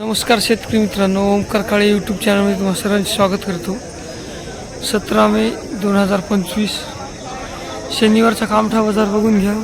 नमस्कार शेतकरी मित्रांनो ओंकार काळे यूट्यूब चॅनलमध्ये तुम्हाला सर्वांचे स्वागत करतो. सतरा मे दोन हजार पंचवीस शनिवारचा कामठा बाजार बघून घ्या.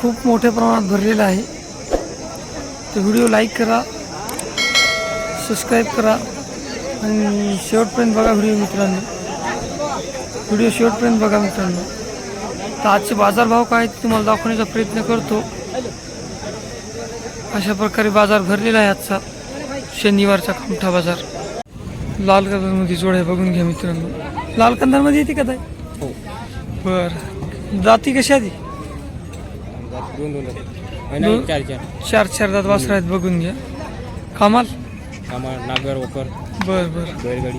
खूप मोठ्या प्रमाणात भरलेला आहे. तर व्हिडिओ लाईक करा सबस्क्राईब करा आणि शेवटपर्यंत बघा व्हिडिओ मित्रांनो. व्हिडिओ शेवटपर्यंत बघा मित्रांनो. तर आजचे बाजारभाव काय ते तुम्हाला दाखवण्याचा प्रयत्न करतो. अशा प्रकारे बाजार भरलेला आहे आजचा. शनिवारचा कामठा बाजार. लाल कलरमध्ये जोड्या बघून घ्या मित्रांनो. लाल कंदारमध्ये येते का ताई? हो. बर. जाती कशी आधी दोन दोन चार चार. चार चार दात वासरा आहेत बघून घ्या. कामाल? कामा नागर वकर बर बर. बैलगाडी.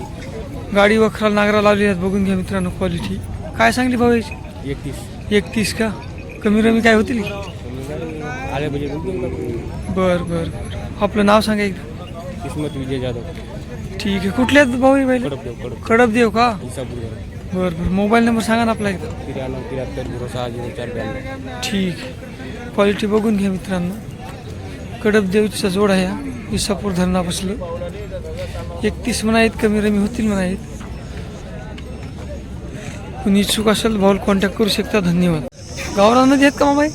गाडी वखराला नागरा लावली आहेत बघून घ्या मित्रांनो क्वालिटी काय सांगली भाऊ याची? एकतीस. एकतीस का? कमी रमी काय होतील? आले म्हणजे बर बर आपलं नाव सांगा एकदा. किस्मत विजय जाधव. ठीक आहे. कुठले आहेत भाऊ पहिले? कडप देव कडप. कडप देव का? इसापूर बर बर. मोबाईल नंबर सांगा ना आपला एकदा. त्र्याण्णव त्र्याहत्तर झिरो सहा झिरो चार ब्याण्णव. ठीक. क्वालिटी बघून घ्या मित्रांनो. कडप देवचा जोड आहे हा. इसापूर धरणापासलं एकतीस म्हणा आहेत कमी रमी होतील म्हणा आहेत. कुणी इच्छुक असेल भाऊ कॉन्टॅक्ट करू शकता. धन्यवाद. गावरांमध्ये आहेत का मामाई?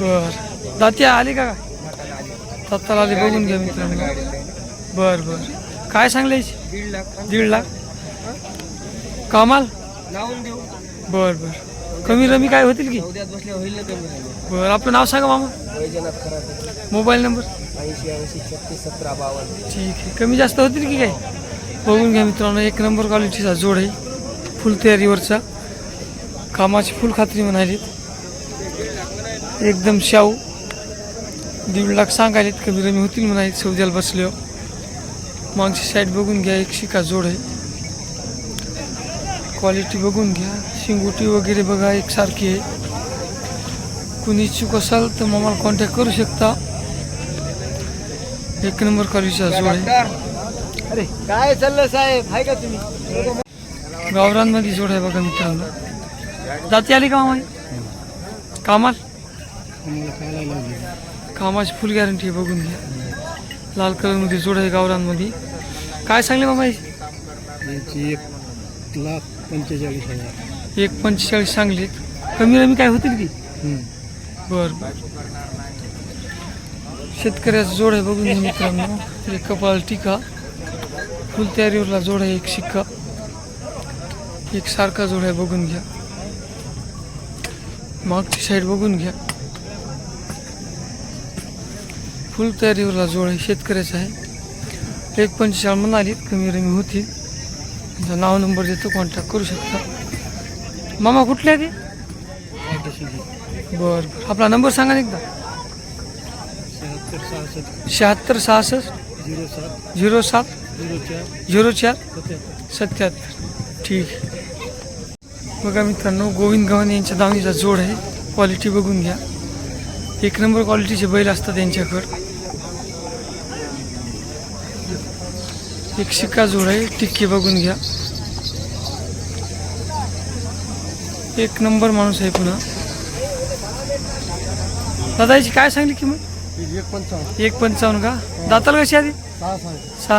बर. दाती आले का? दत्ताला आले बघून घ्या मित्रांनो. बर बर. काय सांगले? दीड लाख. दीड लाख? कामाल? लावून देऊ. बर बर. कमी रमी काय होतील की? उद्यात बसले होईल ना कमी बरं आपलं नाव सांगा मामा. Vaijnath mobile number? ऐंशी ऐंशी छत्तीस सतरा बावन्न. ठीक आहे. कमी जास्त होतील की काय? बघून घ्या मित्रांनो एक नंबर क्वालिटीचा जोड आहे. फुल तयारीवरचा. कामाची फुल खात्री म्हणालीत. एकदम शाहू दीड लाख सांगायलेत कमी रमी होतील म्हणालीत सौद्याला बसले मागची साईड बघून घ्या एक शिका जोड आहे. क्वालिटी बघून घ्या. शिंगोटी वगैरे बघा एकसारखी आहे. कुणी इच्छुक असाल तर मला कॉन्टॅक्ट करू शकता. एक नंबर क्वालिटीचा जोड आहे. अरे काय चाललं साहेब? आहे का तुम्ही? गावरांमध्ये जोड आहे बघा मित्रांनो. जाती आली का मामा कामाल कामाची फुल गॅरंटी आहे बघून घ्या. लाल कलरमध्ये जोड आहे गावरांमध्ये काय सांगले मामा याची? यांची एक लाख पंचेचाळीस हजार. एक पंचेचाळीस सांगलीत कमी रमी काय होतील की? बर बर. शेतकऱ्याचा जोड आहे बघून घ्या मित्रांनो. एक कपाळ टिका. फुल तयारीवरला जोड आहे एक शिक्का. एक सारखा जोड आहे बघून घ्या. मागची साईड बघून घ्या. फुल तयारीवरला जोड आहे शेतकऱ्याचा आहे. एक पंचेचाळीस म्हणाली कमी रमी होती नाव नंबर देतो कॉन्टॅक्ट करू शकता. मामा कुठले आहे ते? बरं बरं. आपला नंबर सांगा ना एकदा. शहात्तर सहासष्ट. झिरो सात. झिरो सात झिरो चार. झिरो चार सत्याहत्तर. सत्याहत्तर ठीक. आहे. बघा मित्रांनो गोविंद गव्हाणे यांच्या दावणीचा जोड आहे. क्वालिटी बघून घ्या. एक नंबर क्वालिटीचे बैल असतात त्यांच्याकडं एक शिक्का जोड आहे टिक्की बघून घ्या. एक नंबर माणूस आहे पुन्हा. दादा याची काय सांगली किंमत? एक पंचावन्न. एक पंचावन्न का? दाताल कशी आधी सहा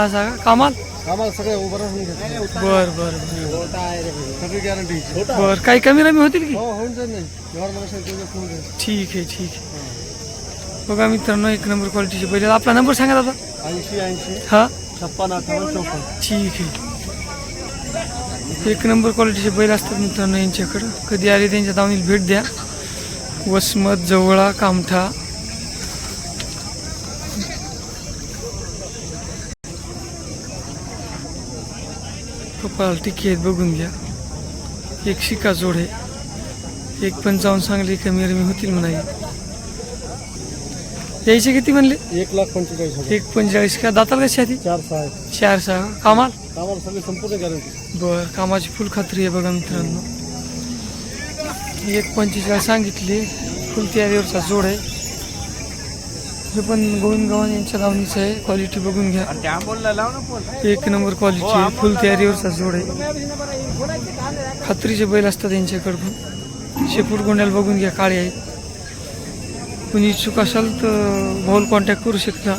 सहा. का? कामाल? बर बर बर. सगळी गॅरंटी बर काही कमी रमी होतील की? हो ठीक आहे ठीक आहे. बघा मित्रांनो एक नंबर क्वालिटीचे आहेत. आपला नंबर सांगा दादा. ऐंशी ऐंशी. हा? छप्पन अठ्ठावन्न चौपन्न ठीक आहे. एक नंबर क्वालिटीचे बैल असतात मित्रांनो यांच्याकडं. कधी आले त्यांच्या दावणीला भेट द्या. वसमत जवळा कामठा. कपाल टिक्की आहेत बघून घ्या. एक शिका जोड आहे. एक पंचावन्न सांगली कमी रमी होतील म्हणाली. यायचे किती म्हणले? एक लाख पंचेचाळीस हजार. एक पंचेचाळीस का? दाताल कशी आधी चार सहा आहेत चार सहा. कामाल? आम्हाला सगळे संपूर्ण गॅरंटी बर कामाची फुल खात्री आहे बघा मित्रांनो. एक पंचेचाळीस सांगितली. फुल तयारीवरचा जोड आहे. हे पण गोविंद गव्हाण यांच्या दावणीचं आहे. क्वालिटी बघून घ्या. त्या बोलला लाव ना फोन एक नंबर क्वालिटी आहे. फुल तयारीवरचा जोड आहे. खात्रीचे बैल असतात यांच्याकडे पण शेपूट गोंड्याला बघून घ्या. काळे आहेत. कुणी इच्छुक असाल तर भाऊल कॉन्टॅक्ट करू शकता.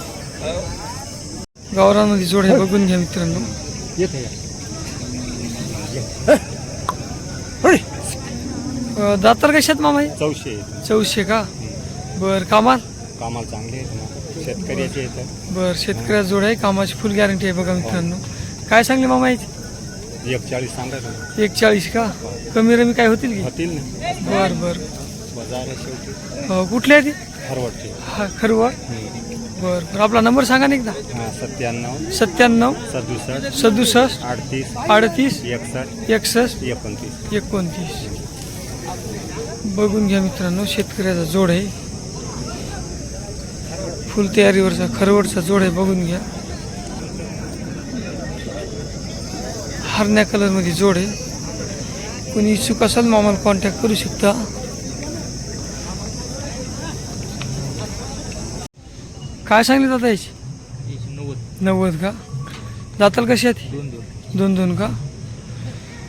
गावरानमध्ये जोड आहे बघून घ्या मित्रांनो. दातार कशात मामा हे? चौशे. चौशे का? बर कामाल? कामाला चांगले शेतकऱ्याचे बर शेतकऱ्या जोड आहे कामाची फुल गॅरंटी आहे बघा मित्रांनो. काय सांगले मामा याची एक चाळीस सांगा एक चाळीस का? कमी रमी काय होतील की? होतील बर बर. बाजार आहे शेवटी अ, कुठले आहे ते? हा खरवा बर बर. आपला नंबर सांगा ना एकदा. हां सत्त्याण्णव. सत्त्याण्णव. सदुसष्ट. सदुसष्ट. अडतीस. अडतीस. एकसष्ट. एकसष्ट. एकोणतीस. एकोणतीस. बघून घ्या मित्रांनो शेतकऱ्याचा जोड आहे. फुल तयारीवरचा खरवडचा जोड आहे बघून घ्या. हरण्या कलरमध्ये जोड आहे. कोणी इच्छुक असाल मग आम्हाला कॉन्टॅक्ट करू शकता. काय सांगले दादा याची? नव्वद. नव्वद का? दाताल कशी आहेत दोन दोन. दोन दोन का?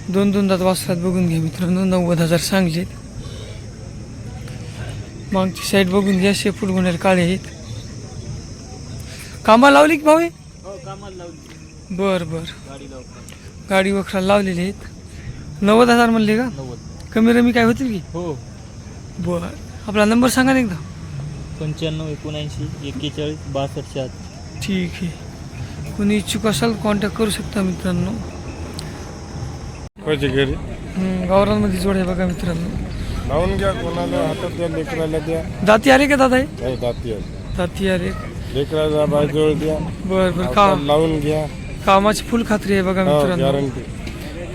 दोन दोन दात वासरात बघून घ्या मित्रांनो नव्वद हजार सांगलेत. मागची साईड बघून घ्या शेपूट गुन्ह्याला काळे आहेत. कामा लावली की भाऊ हे? हो कामाला लावली. बर बर. गाडी लावली गाडी वखरा लावलेले आहेत. नव्वद हजार म्हणले का? नव्वद. कमी रमी काय होतील की? हो. बर. आपला नंबर सांगा ना एकदा. पंच्याण्णव एकोणऐंशी एक्केचाळीस बासष्ट शहात्तर. ठीक आहे. कोणी इच्छुक असाल कॉन्टॅक्ट करू शकता मित्रांनो. घरी? हम्म, गावरांमध्ये जोड आहे बघा मित्रांनो. लावून घ्या कोणाला हातात द्या लेकराला द्या. दाती आले का दादा हे दाती आहे दाती आले. लेकराला बाजूळ द्या. बर बर का हातात लावून घ्या. कामाची फुल खात्री आहे बघा हो मित्रांनो. गॅरंटी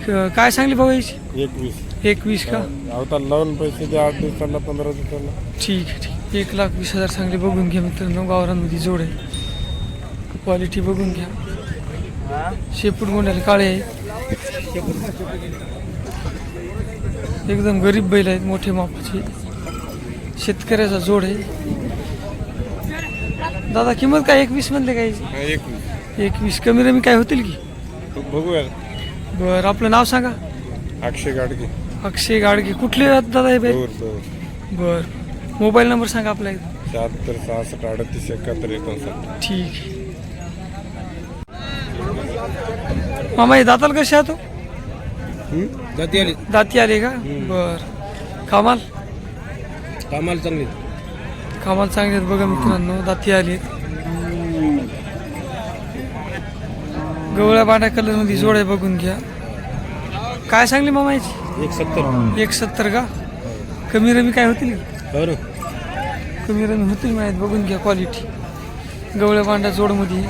क- काय सांगली भाऊ याची? एकवीस. एकवीस का? अवतार लावून पैसे द्या आठ दिवसाला पंधरा दिवसाला ठीक आहे ठीक. एक लाख वीस हजार चांगले बघून घ्या मित्रांनो गावरांमध्ये जोड आहे. क्वालिटी बघून घ्या. शेपूट गोंड्याला काळे आहे. एकदम गरीब बैल आहेत मोठे मापाचे. शेतकऱ्याचा जोड आहे. दादा किंमत काय एकवीस म्हणले काय? एकवीस. कमी रमी काय होतील की? बघूया. बरं आपलं नाव सांगा. अक्षय गाडगे. अक्षय गाडगे. कुठले आहेत दादा हे दोर बर. मोबाईल नंबर सांगा आपला. शहात्तर सहासष्ट अडतीस एकाहत्तर एकोणसाठ. ठीक आहे. मामा हे दाताल कसे आहात हो? जाती आली. दाती आले का? बर. कामाल? कामाला चांगली. कामाल चांगले आहेत बघा मित्रांनो दाती आले. गवळ्या बांड्या कलरमध्ये जोड आहे बघून घ्या. काय सांगली मामा याची? एक सत्तर एक सत्तर का? कमी रमी काय होतील? बरं. कमी रमी होतील माहीत बघून घ्या क्वालिटी गवळ्या बांड्या जोडमध्ये.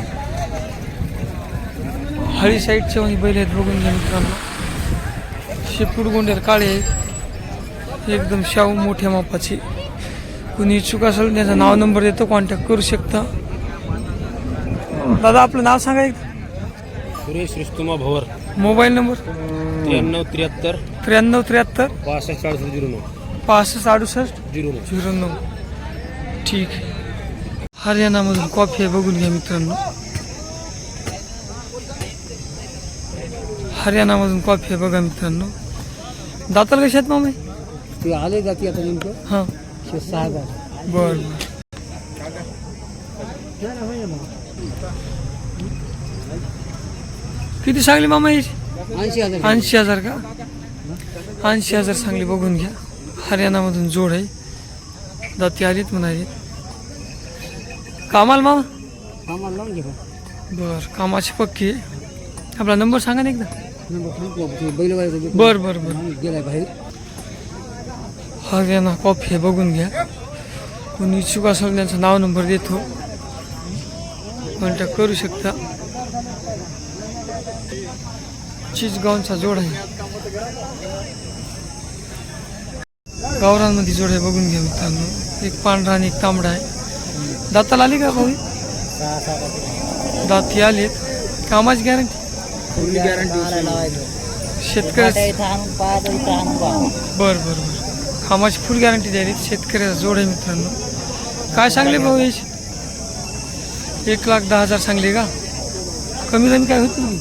हळी साईडच्या म्हणजे बैल आहेत बघून घ्या मित्रांनो. शेपूट गोंड्याला काळे आहेत. एकदम शाहू मोठ्या मापाचे. कुणी इच्छुक असेल त्याचं नाव नंबर देतो कॉन्टॅक्ट करू शकता. दादा आपलं नाव सांगा एक सुरेश रिस्तुमा भवर. मोबाईल नंबर त्र्याण्णव त्र्याहत्तर. त्र्याण्णव त्र्याहत्तर. पासष्ट चाळीस झिरो नऊ. पासष्ट अडुसष्ट. झिरो नऊ. झिरो नऊ. ठीक आहे. हरियाणामधून कॉफी आहे बघून घ्या मित्रांनो. हरियाणामधून कॉफी आहे बघा मित्रांनो. दाताल कशात मामा? ते आले जाती आता नेमकं? हां. सहा हजार. बरं. बरं किती सांगली मामा याची ऐंशी हजार. ऐंशी हजार का? ऐंशी हजार सांगली बघून घ्या. हरियाणामधून जोड आहे. दाती आलीत म्हणाले कामाल मामा? कामाला लावून घे बर कामाची पक्की आहे. आपला नंबर सांगा ना एकदा. बर बर बर. गेलाय बाहेर. हरियाणा कॉफी आहे बघून घ्या. कोणी इच्छुक असेल त्यांचं नाव नंबर देतो. कॉन्टॅक्ट करू शकता. चिचगावचा जोड आहे. गावरांमध्ये जोड आहे बघून घ्या मित्रांनो. एक पांढरा आणि एक तांबडा आहे. दाताला आली का भाऊ दाती आलेत. कामाची गॅरंटी शेतकऱ्याच बर बर बर. कामाची फुल गॅरंटी द्यायली शेतकऱ्याचा जोड आहे मित्रांनो. काय सांगले भाऊ याची एक लाख दहा हजार सांगले का? कमी कमी काय होतील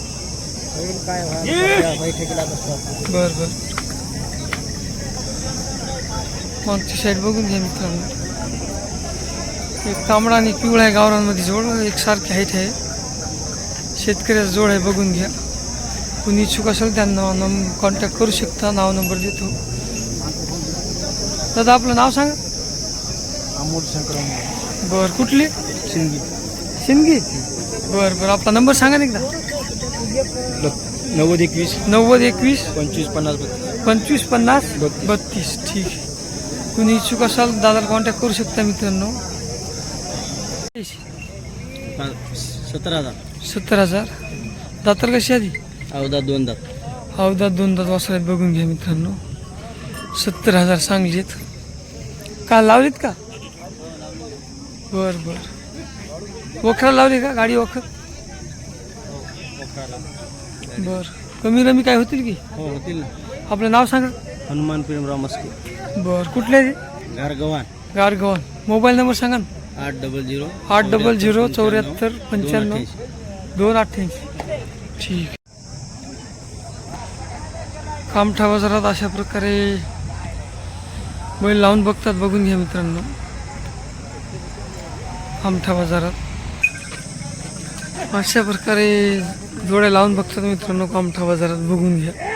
बर बर. मागची साईड बघून घ्या मित्रांनो. एक तांबडा आणि पिवळा आहे गावरांमध्ये जोड एकसारखी हाईट आहे. शेतकऱ्याचा जोड आहे बघून घ्या. कुणी इच्छुक असेल त्यांना नम कॉन्टॅक्ट करू शकता. नाव नंबर देतो. दादा आपलं नाव सांगा. अमोल शंकर बर कुठली? शिंदी शिंदगी? बर बर आपला नंबर सांगा ना एकदा. नव्वद एकवीस. नव्वद एकवीस. पंचवीस पन्नास पंचवीस पन्नास. बत्तीस. ठीक. आहे कुणी इच्छुक असाल दादाला कॉन्टॅक्ट करू शकता मित्रांनो सतरा हजार सत्तर हजार दातार कशी आधी अवधा दोन दात अवधा दोन दात वासरात बघून घ्या मित्रांनो सत्तर हजार सांगलीत का लावलीत का बर बर वखरा लावली का गाडी वखर बर कमी रमी काय होतील की हो होतील आपलं नाव सांगा हनुमान प्रेमराव मस्के. बर कुठले ते? गारगव्हाण. गारगव्हाण. मोबाईल नंबर सांगा ना. आठ डबल झिरो आठ डबल झिरो चौऱ्याहत्तर पंच्याण्णव दोन अठ्ठ्याऐंशी. ठीक. कामठा बाजारात अशा प्रकारे बैल लावून बघतात बघून घ्या मित्रांनो. कामठा बाजारात. अशा प्रकारे जोड्या लावून बघतात मित्रांनो कामठा बाजारात बघून घ्या.